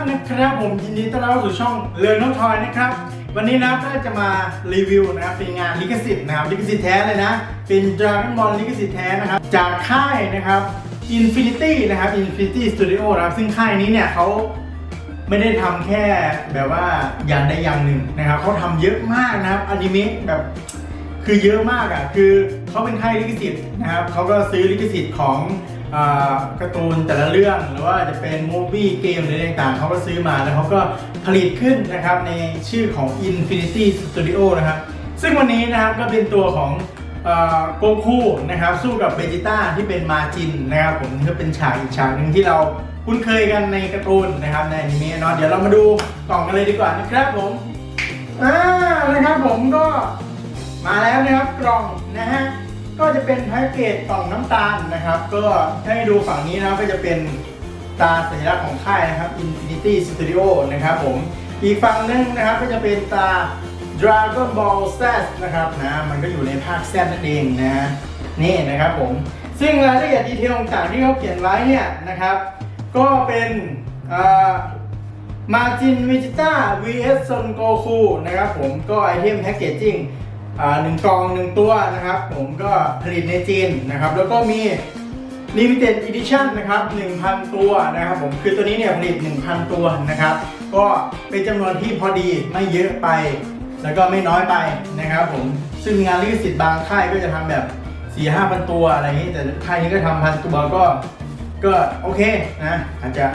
านนะครับผมยินดีต้อนรับสู่ช่องเรือนน้องทอยนะครับ วันนี้นะก็จะมารีวิวนะครับเป็นงานลิขสิทธิ์นะครับลิขสิทธิ์แท้เลยนะ เป็น Dragon Ball ลิขสิทธิ์แท้นะครับ จากค่ายนะครับ Infinity นะครับ Infinity Studio นะครับ ซึ่งค่ายนี้เนี่ยเขาไม่ได้ทำแค่แบบว่าอย่างใดอย่างหนึ่งนะครับเขาทำเยอะมากนะครับอนิเมะแบบคือเยอะมากอะคือเขาเป็นค่ายลิขสิทธิ์นะครับเขาก็ซื้อลิขสิทธิ์ของ การ์ตูนแต่ละเรื่องหรือว่าจะเป็นมูฟี่เกมหรืออะไรต่างๆเขาก็ซื้อมาแล้วเขาก็ผลิตขึ้นนะครับในชื่อของ Infinity Studio นะครับ ซึ่งวันนี้นะครับก็เป็นตัวของโกคูนะครับสู้กับเบจิต้าที่เป็นมาจินนะครับผมก็เป็นฉากอีกฉากหนึ่งที่เราคุ้นเคยกันในการ์ตูนนะครับในอนิเมะเนาะเดี๋ยวเรามาดูกล่องกันเลยดีกว่านะครับผมอ่านะครับผมก็มาแล้วนะครับกล่องนะฮะ ก็จะเป็นแพ็กเกจกล่องน้ำตาลนะครับ ก็ให้ดูฝั่งนี้นะครับก็จะเป็นตาสัญลักษณ์ของค่ายนะครับ Infinity Studio นะครับผม อีกฝั่งหนึงนะครับก็จะเป็นตา Dragon Ball Z นะครับนะมันก็อยู่ในภาค Z นั่นเองนะนี่นะครับผม ซึ่งรายละเอียดดีเทลต่างที่เขาเขียนไว้เนี่ยนะครับ ก็เป็นมาจินวิจิต้า vs ซนโกคูนะครับผมก็ไอเทมแพ็กเกจจิ้ง หนึ่งกล่องหนึ่งตัวนะครับ ผมก็ผลิตในจีนนะครับ แล้วก็มี Limited Edition นะครับ 1,000 ตัวนะครับผมคือตัวนี้เนี่ยผลิต 1,000 ตัวนะครับ ก็เป็นจำนวนที่พอดีไม่เยอะไป แล้วก็ไม่น้อยไปนะครับผมซึ่งงานลิขสิทธิ์บางค่ายก็จะทำแบบ4 5 0 0ตัวอะไรอย่างนี้แต่ค่ายนี้ก็ทำพันตัวก็ก็โอเคนะอาจจะ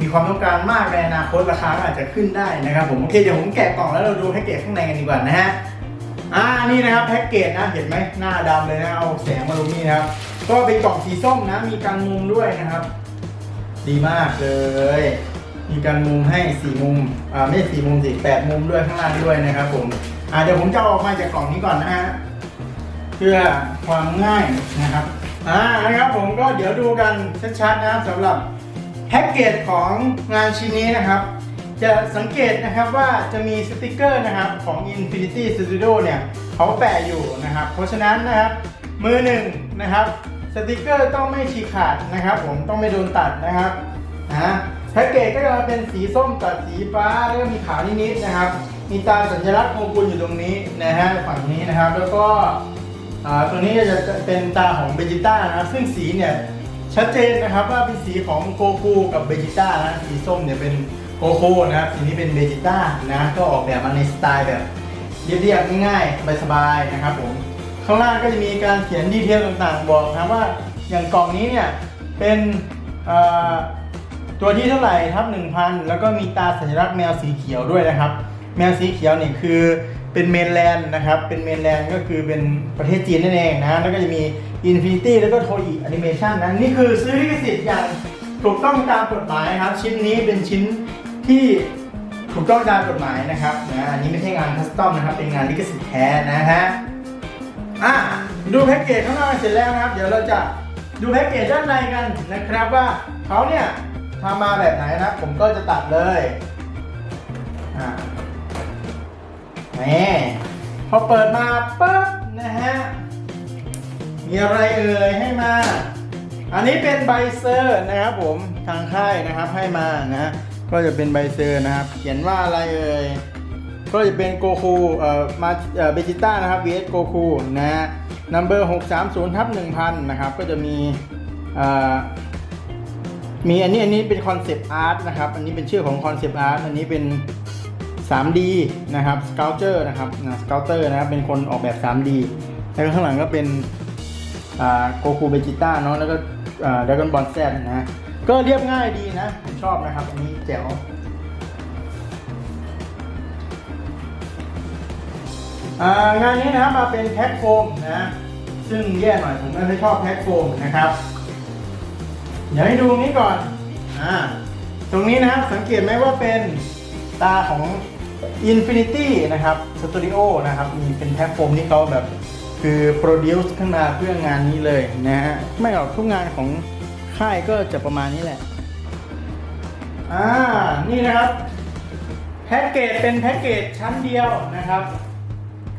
มีความต้องการมากในอนาคตราคาอาจจะขึ้นได้นะครับผมโอเคเดี๋ยวผมแกะกล่องแล้วเราดูแพ็กเกจข้างในกันดีกว่านะฮะ อ่านี่นะครับแพ็กเกจนะเห็นไหมหน้าดำเลยนะเอาแสงมาลงนี่นะครับก็เป็นกล่องสีส้มนะ มีกันมุมด้วยนะครับ ดีมากเลย มีกันมุมให้สี่มุมอ่าไม่สี่มุมสิแปดมุมด้วยข้างล่างด้วยนะครับผมอ่าเดี๋ยวผมจะอออกมาจากกล่องนี้ก่อนนะฮะเพื่อความง่ายนะครับอ่านะครับผมก็เดี๋ยวดูกันชัดๆนะครับสำหรับแพ็กเกจของงานชิ้นนี้นะครับ จะสังเกตนะครับว่าจะมีสติกเกอร์นะครับของ Infinity Studio เนี่ยเขาแปะอยู่นะครับ เพราะฉะนั้นนะครับมือหนึ่งนะครับสติกเกอร์ต้องไม่ฉีกขาดนะครับ ผมต้องไม่โดนตัดนะครับนะแพ็กเกจก็จะมาเป็นสีส้มตัดสีฟ้าแล้วก็มีขาวนิดๆนะครับ มีตาสัญลักษณ์โคกุนอยู่ตรงนี้นะฮะฝั่งนี้นะครับ แล้วก็อ่าตัวนี้จะเป็นตาของเบจิต้านะครับซึ่งสีเนี่ยชัดเจนนะครับว่าเป็นสีของโกคูกับเบจิต้านะสีส้มเนี่ยเป็น โกคูนะครับสีนี้เป็นเบจิต้านะก็ออกแบบมาในสไตล์แบบเรียบๆง่ายๆสบายๆนะครับผมข้างล่างก็จะมีการเขียนดีเทลต่างๆ บอกนะว่าอย่างกล่องนี้เนี่ยเป็นตัวที่เท่าไหร่ทับ 1,000 แล้วก็มีตาสัญลักษณ์แมวสีเขียวด้วยนะครับ แมวสีเขียวเนี่ยคือเป็นเมนแลนด์นะครับ เป็นเมนแลนด์ก็คือเป็นประเทศจีนนั่นเองนะ แล้วก็จะมี Infinity แล้วก็โทอีแอนิเมชันนะ นี่คือซื้อลิขสิทธิ์อย่างถูกต้องตามกฎหมายครับ ชิ้นนี้เป็นชิ้น ที่ถูกต้องตามกฎหมายนะครับนะอันนี้ไม่ใช่งานคัสตอมนะครับ เป็นงานลิขสิทธิ์แท้นะฮะอะดูแพ็กเกจข้างนอกเสร็จแล้วนะครับ เดี๋ยวเราจะดูแพ็กเกจด้านในกันนะครับว่าเขาเนี่ยทำมาแบบไหนนะผมก็จะตัดเลยอ่านี่พอเปิดมาปั๊บนะฮะมีอะไรเอ่ยให้มา อันนี้เป็นใบเซอร์นะครับผมทางค่ายนะครับให้มานะ ก็จะเป็นใบเซอร์นะครับ เขียนว่าอะไรเอ่ยก็จะเป็นโกคูเอ่อมาเอ่อเบจิต้านะครับ vs โกคูนะฮะ number 630ทับ1000นนะครับ ก็จะมีเอ่อมีอันนี้อันนี้เป็นคอนเซปต์อาร์ตนะครับ อันนี้เป็นชื่อของคอนเซปต์อาร์ตอันนี้เป็น 3D นะครับ Sculpture นะครับนะ Sculptor นะครับเป็นคนออกแบบ 3D แล้วข้างหลังก็เป็นอ่าโกคูเบจิต้าเนาะแล้วก็ ดากอนบอลแซดนะก็เรียบง่ายดีนะ ผมชอบนะครับ อันนี้แจ๋วงานนี้นะครับมาเป็นแพ็คโฟมนะซึ่งแย่หน่อยผมไม่ชอบแพ็คโฟมนะครับ เดี๋ยวให้ดูนี้ก่อนอ่าตรงนี้นะครับสังเกตไหมว่าเป็นตาของ Infinity นะครับ Studio นะครับ มีเป็นแพ็คโฟมที่เขาแบบ คือโปรดิวซ์ขึ้นมาเพื่องานนี้เลยนะฮะไม่หรอกทุกงานของค่ายก็จะประมาณนี้แหละ อ่า นี่นะครับ แพ็กเกจเป็นแพ็กเกจชั้นเดียวนะครับ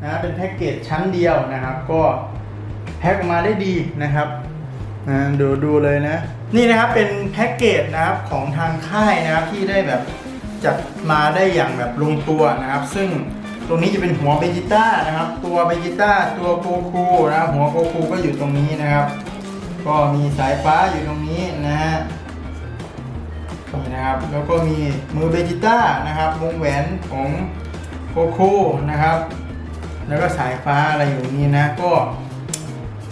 นะเป็นแพ็กเกจชั้นเดียวนะครับ ก็แพ็กมาได้ดีนะครับนะดูดูเลยนะ นี่นะครับเป็นแพ็กเกจนะครับของทางค่ายนะครับที่ได้แบบจัดมาได้อย่างแบบลงตัวนะครับ ซึ่ง ตรงนี้จะเป็นหัวเบจิต้านะครับ ตัวเบจิต้าตัวโกคูนะหัวโกคูก็อยู่ตรงนี้นะครับ ก็มีสายฟ้าอยู่ตรงนี้นะฮะนี่นะครับ แล้วก็มีมือเบจิต้านะครับวงแหวนของโกคูนะครับ แล้วก็สายฟ้าอะไรอยู่นี้นะก็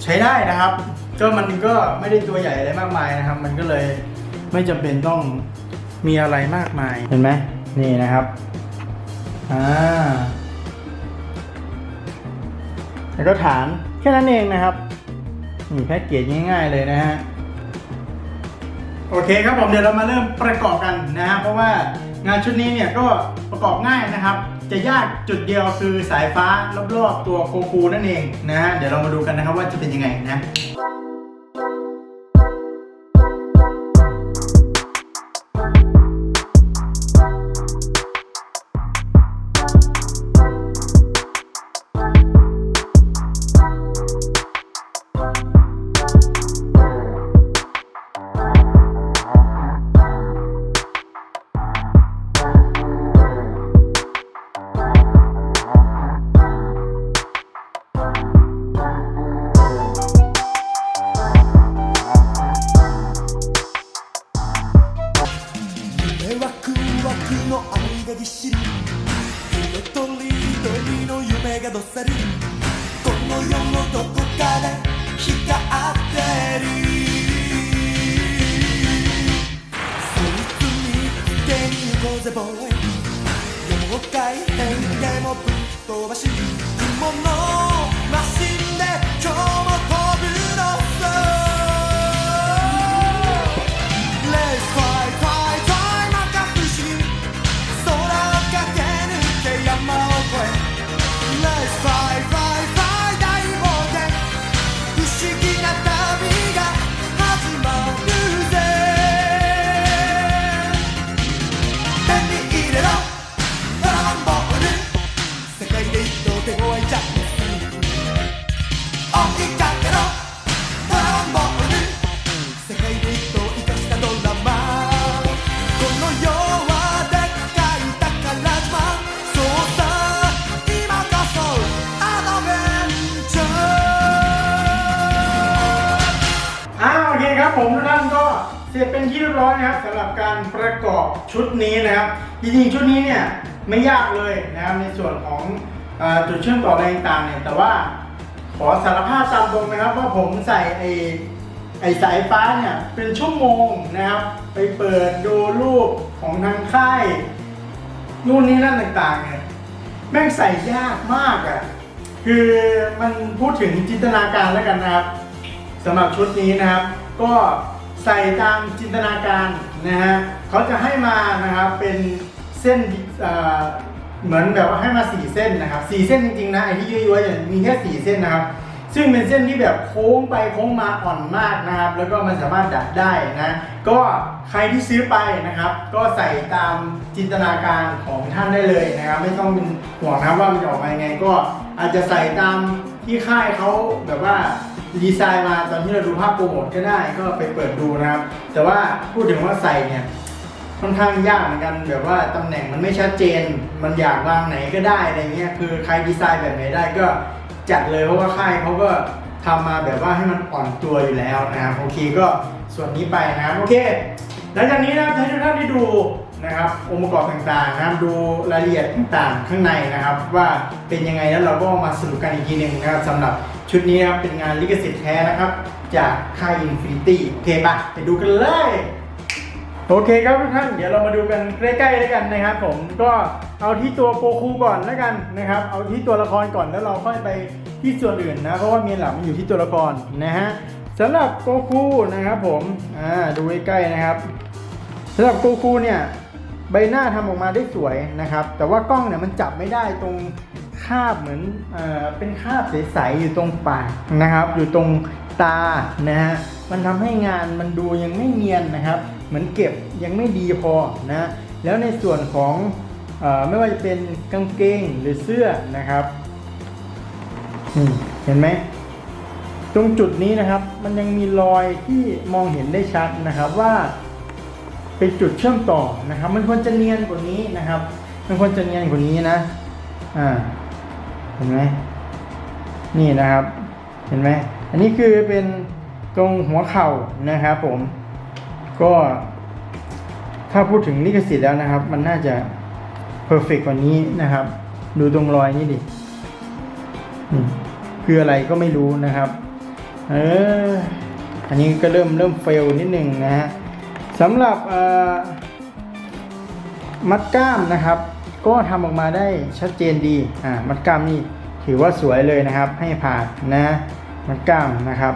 ใช้ได้นะครับ ก็มันก็ไม่ได้ตัวใหญ่อะไรมากมายนะครับ มันก็เลยไม่จำเป็นต้องมีอะไรมากมายเห็นไหมนี่นะครับ อ่า แล้วก็ฐานแค่นั้นเองนะครับมีแพ็กเกจง่าย ๆเลยนะฮะโอเคครับผมเดี๋ยวเรามาเริ่มประกอบกันนะฮะเพราะว่างานชุดนี้เนี่ยก็ประกอบง่ายนะครับ จะยากจุดเดียวคือสายฟ้ารอบๆตัวโคคูนั่นเองนะฮะเดี๋ยวเรามาดูกันนะครับว่าจะเป็นยังไงนะ เสร็จเป็นที่เรียบร้อยนะครับสำหรับการประกอบชุดนี้นะครับจริงๆชุดนี้เนี่ยไม่ยากเลยนะครับในส่วนของเอ่อจุดเชื่อมต่ออะไรต่างๆเนี่ยแต่ว่าขอสารภาพตามตรงนะครับว่าผมใส่ไอ้ไอ้สายฟ้าเนี่ยเป็นชั่วโมงนะครับ ไปเปิดดูรูปของทางค่ายนู่นนี่นั่นต่างๆเนี่ยแม่งใส่ยากมากอะ่ะคือมันพูดถึงจินตนาการแล้วกันนะครับสำหรับชุดนี้นะครับ ก็ ใส่ตามจินตนาการนะฮะเขาจะให้มานะครับเป็นเส้นเหมือนแบบว่าให้มาสี่เส้นนะครับสี่เส้นจริงๆนะไอ้ที่ย้อยๆเนี่ยมีแค่สี่เส้นนะครับ ซึ่งเป็นเส้นที่แบบโค้งไปโค้งมาอ่อนมากนะครับ แล้วก็มันสามารถดัดได้นะก็ใครที่ซื้อไปนะครับ ก็ใส่ตามจินตนาการของท่านได้เลยนะครับ ไม่ต้องเป็นห่วงนะว่ามันจะออกมายังไง ก็อาจจะใส่ตามที่ค่ายเขาแบบว่า ดีไซน์มาตอนที่เราดูภาพโปรโมทก็ได้ก็ไปเปิดดูนะครับ แต่ว่าพูดถึงว่าใส่เนี่ยค่อนข้างยากเหมือนกันแบบว่าตำแหน่งมันไม่ชัดเจน มันอยากวางไหนก็ได้อะไรเงี้ยคือใครดีไซน์แบบไหนได้ก็จัดเลยเพราะว่าค่ายเขาก็ทำมาแบบว่าให้มันอ่อนตัวอยู่แล้วนะครับโอเคก็ส่วนนี้ไปนะครับโอเค หลังจากนี้นะครับให้ทุกท่านได้ดู นะครับองค์ประกอบต่างๆนะครับดูรายละเอียดต่างๆข้างในนะครับ ว่าเป็นยังไงแล้วเราก็มาสรุปกันอีกทีหนึ่งนะครับสำหรับชุดนี้นะครับเป็นงานลิขสิทธิ์แท้นะครับ จากค่าย Infinity โอเคปะไปดูกันเลยโอเคครับทุกท่านเดี๋ยวเรามาดูกันใกล้ๆแล้วกันนะครับผมก็เอาที่ตัวโกคูก่อนแล้วกันนะครับ เอาที่ตัวละครก่อนแล้วเราค่อยไปที่ส่วนอื่นนะเพราะว่าเมียหลักมันอยู่ที่ตัวละครนะฮะสำหรับโกคูนะครับผมอ่าดูใกล้ๆนะครับสำหรับโกคูเนี่ย ใบหน้าทำออกมาได้สวยนะครับ แต่ว่ากล้องเนี่ยมันจับไม่ได้ตรงคาบเหมือนเอ่อเป็นคาบใสๆอยู่ตรงปากนะครับ อยู่ตรงตานะฮะมันทำให้งานมันดูยังไม่เนียนนะครับ เหมือนเก็บยังไม่ดีพอนะแล้วในส่วนของออไม่ว่าจะเป็นกางเกงหรือเสื้อนะครับนี่เห็นไหมตรงจุดนี้นะครับ มันยังมีรอยที่มองเห็นได้ชัดนะครับว่า เป็นจุดเชื่อมต่อนะครับ มันควรจะเนียนกว่านี้นะครับ มันควรจะเนียนกว่านี้นะ อ่า เห็นไหมนี่นะครับ เห็นไหมอันนี้คือเป็นตรงหัวเข่านะครับผม ก็ถ้าพูดถึงลิขสิทธิ์แล้วนะครับ มันน่าจะเพอร์เฟกกว่านี้นะครับ ดูตรงรอยนี่ดิคืออะไรก็ไม่รู้นะครับ เออ อันนี้ก็เริ่มเริ่มเฟลนิดนึงนะฮะ สำหรับมัดกล้ามนะครับ ก็ทำออกมาได้ชัดเจนดีอ่ามัดกล้ามนี่ถือว่าสวยเลยนะครับ ให้ผ่านนะมัดกล้ามนะครับ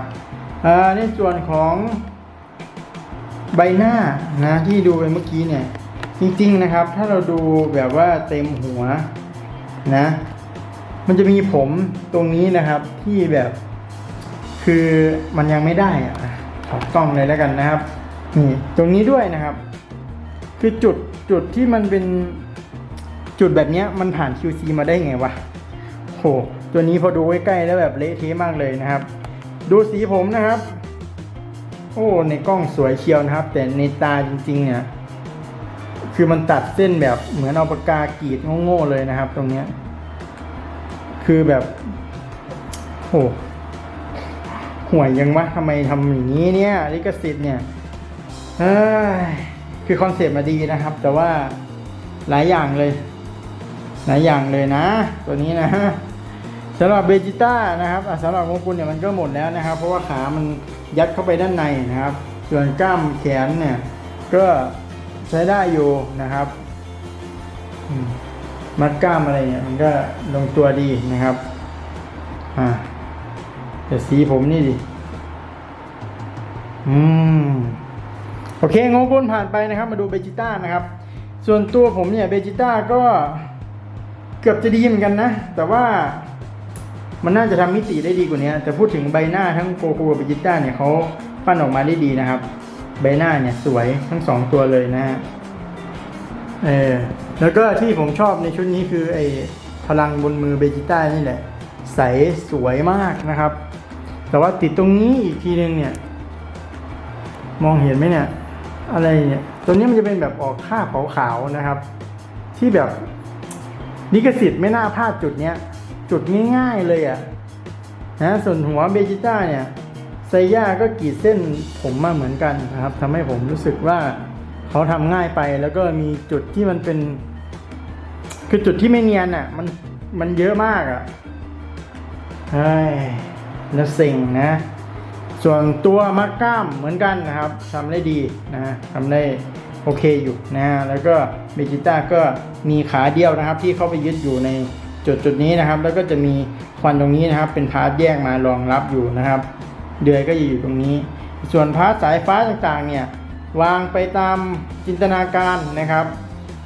อ่อในส่วนของใบหน้านะที่ดูไปเมื่อกี้เนี่ยจริงๆนะครับ ถ้าเราดูแบบว่าเต็มหัวนะ มันจะมีผมตรงนี้นะครับที่แบบ คือมันยังไม่ได้อะขอกล้องเลยแล้วกันนะครับ นี่ตรงนี้ด้วยนะครับ คือจุดจุดที่มันเป็นจุดแบบนี้มันผ่าน QC มาได้ไงวะโหตัวนี้พอดูใกล้ๆแล้วแบบเละเทะมากเลยนะครับ ดูสีผมนะครับ โอ้ในกล้องสวยเชียวนะครับ แต่ในตาจริงๆเนี่ยคือมันตัดเส้นแบบเหมือนเอาปากกากรีดโง่ๆเลยนะครับ ตรงเนี้ยคือแบบโหห่วยยังวะทำไมทำอย่างนี้เนี่ยลิขสิทธิ์เนี่ย คือคอนเซปต์มาดีนะครับ แต่ว่าหลายอย่างเลย หลายอย่างเลยนะ ตัวนี้นะสำหรับเบจิต้านะครับสำหรับของคุณเนี่ยมันก็หมดแล้วนะครับ เพราะว่าขามันยัดเข้าไปด้านในนะครับ ส่วนกล้ามแขนเนี่ย ก็ใช้ได้อยู่นะครับมมัดกล้ามอะไรเนี่ยมันก็ลงตัวดีนะครับอ่าแต่สีผมนี่ดิอืม โอเคงงกุลผ่านไปนะครับ มาดูเบจิต้านะครับ ส่วนตัวผมเนี่ยเบจิต้าก็เกือบจะดีเหมือนกันนะ แต่ว่ามันน่าจะทำมิติได้ดีกว่านี้แต่พูดถึงใบหน้าทั้งโกคูกับเบจิต้าเนี่ยเขาปั้นออกมาได้ดีนะครับ ใบหน้าเนี่ยสวยทั้งสองตัวเลยนะฮะเออแล้วก็ที่ผมชอบในชุดนี้คือไอ้พลังบนมือเบจิต้านี่แหละ ใสสวยมากนะครับ แต่ว่าติดตรงนี้อีกทีนึงเนี่ย มองเห็นไหมเนี่ย อะไรเนี่ยตัวนี้มันจะเป็นแบบออกค่าขาวๆนะครับ ที่แบบลิขสิทธิ์ไม่น่าพลาดจุดเนี้ย จุดง่ายๆเลยอะ่ะนะส่วนหัวเบจิต้าเนี่ยไซย่าก็กรีดเส้นผมมาเหมือนกันนะครับทำให้ผมรู้สึกว่าเขาทำง่ายไปแล้วก็มีจุดที่มันเป็น คือจุดที่ไม่เนียนอะ มันมันเยอะมากอะเฮ้แล้วเซ็งนะ ส่วนตัวมัดกล้ามเหมือนกันนะครับทำได้ดีนะทำได้โอเคอยู่นะแล้วก็เบจิต้าก็มีขาเดียวนะครับ ที่เข้าไปยึดอยู่ในจุดจุดนี้นะครับ แล้วก็จะมีควันตรงนี้นะครับ เป็นพาร์ทแยกมารองรับอยู่นะครับ เดือยก็จะอยู่ตรงนี้ ส่วนพาร์ทสายฟ้าต่างๆเนี่ยวางไปตามจินตนาการนะครับ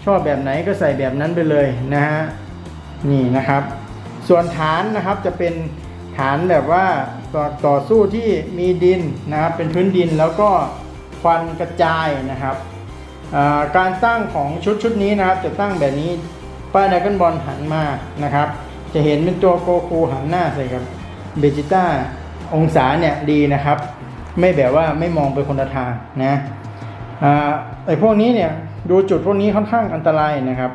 ชอบแบบไหนก็ใส่แบบนั้นไปเลยนะฮะนี่นะครับ ส่วนฐานนะครับจะเป็นฐานแบบว่า ต่อสู้ที่มีดินนะครับเป็นพื้นดินแล้วก็ควันกระจายนะครับการตั้งของชุดชุดนี้นะครับ จะตั้งแบบนี้ป้ายดากอนบอลหันมานะครับ จะเห็นเป็นตัวโกคูหันหน้าใส่กับเบจิต้าองศาเนี่ยดีนะครับ ไม่แบบว่าไม่มองไปคนละทางนะไอพวกนี้เนี่ยดูจุดพวกนี้ค่อนข้างอันตรายนะครับ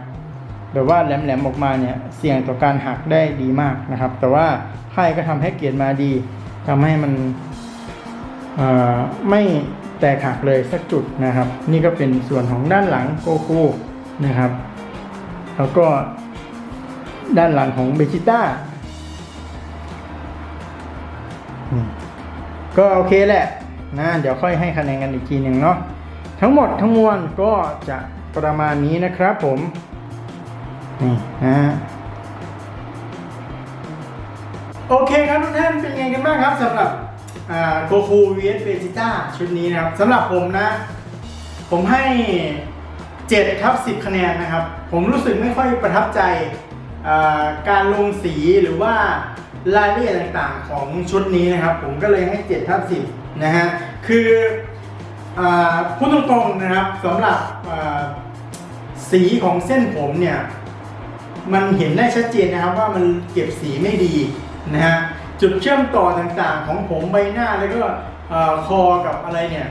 แบบว่าแหลมๆออกมาเนี่ยเสี่ยงต่อการหักได้ดีมากนะครับ แต่ว่าค่ายก็ทำให้เกียรติมาดี ทำให้มันไม่แตกหักเลยสักจุดนะครับ นี่ก็เป็นส่วนของด้านหลังโกคูนะครับ แล้วก็ด้านหลังของเบจิต้าก็โอเคแหละนะเดี๋ยวค่อยให้คะแนนกันอีกทีหนึ่งเนาะทั้งหมดทั้งมวลก็จะประมาณนี้นะครับผมนี่นะ โอเคครับทุกท่านเป็นไงกันบ้างครับสำหรับโกคู vs เบจิต้าชุดนี้นะครับสำหรับผมนะ ผมให้7ทับ10 คะแนนนะครับ ผมรู้สึกไม่ค่อยประทับใจการลงสีหรือว่ารายละเอียดต่างๆของชุดนี้นะครับ ผมก็เลยให้7ทับ10 นะฮะ คืออพูดตรงๆนะครับสำหรับสีของเส้นผมเนี่ย มันเห็นได้ชัดเจนนะครับว่ามันเก็บสีไม่ดี นะฮะจุดเชื่อมต่อต่างๆ ของผมใบหน้าแล้วก็คอกับอะไรเนี่ย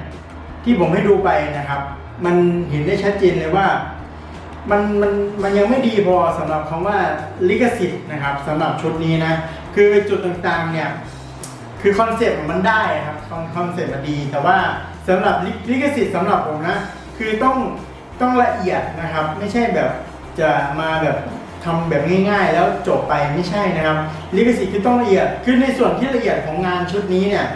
ที่ผมให้ดูไปนะครับ มันเห็นได้ชัดเจนเลยว่ามันมันมันยังไม่ดีพอสำหรับคำว่าลิขสิทธิ์นะครับสำหรับชุดนี้นะ คือจุดต่างๆเนี่ยคือคอนเซ็ปต์มันได้ครับคอนคอนเซ็ปต์มันดี แต่ว่าสำหรับลิลิขสิทธิ์สำหรับผมนะ คือต้องต้องละเอียดนะครับ ไม่ใช่แบบจะมาแบบ ทำแบบง่ายๆ แล้วจบไปไม่ใช่นะครับลิขสิทธิ์คือต้องละเอียดคือในส่วนที่ละเอียดของงานชุดนี้เนี่ย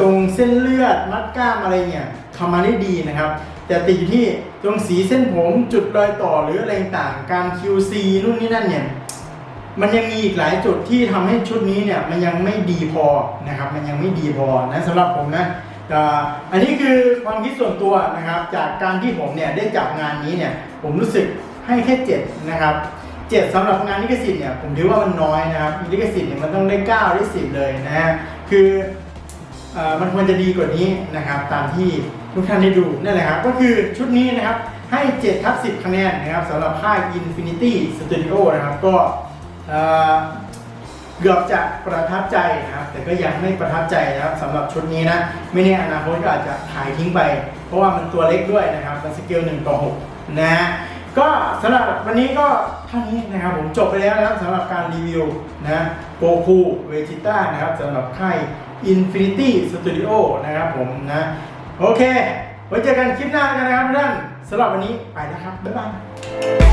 ตรงเส้นเลือดมัดกล้ามอะไรเนี่ยทำมาได้ดีนะครับ แต่ติดอยู่ที่ตรงสีเส้นผมจุดรอยต่อหรืออะไรต่างการ QC นู่นนี่นั่นเนี่ยมันยังมีอีกหลายจุดที่ทำให้ชุดนี้เนี่ยมันยังไม่ดีพอนะครับ มันยังไม่ดีพอนะสำหรับผมนะอันนี้คือความคิดส่วนตัวนะครับ จากการที่ผมเนี่ยได้จับงานนี้เนี่ยผมรู้สึกให้แค่เจ็ดนะครับ เจ็ดสำหรับงานลิขสิทธิ์เนี่ยผมถือว่ามันน้อยนะครับลิขสิทธิ์เนี่ยมันต้องได้เก้าได้สิบเลยนะฮะคืออมันควรจะดีกว่านี้นะครับ ตามที่ทุกท่านได้ดูนั่นแหละครับ ก็คือชุดนี้นะครับให้7ทับ10 คะแนนนะครับสำหรับค่าย Infinity Studio นะครับ ก็เกือบจะประทับใจนะครับ แต่ก็ยังไม่ประทับใจนะครับสำหรับชุดนี้นะ ไม่แน่อนาคตก็อาจจะหายทิ้งไป เพราะว่ามันตัวเล็กด้วยนะครับเป็นสเกล1ต่อ6นะฮะ ก็สำหรับวันนี้ก็เท่านี้นะครับผมจบไปแล้วนะครับสำหรับการรีวิวนะโกคูเวจิต้านะครับสำหรับค่าย Infinity Studio นะครับผมนะ โอเค ไว้เจอกันคลิปหน้ากันนะครับท่านสำหรับวันนี้ไปแล้วครับ บ๊ายบาย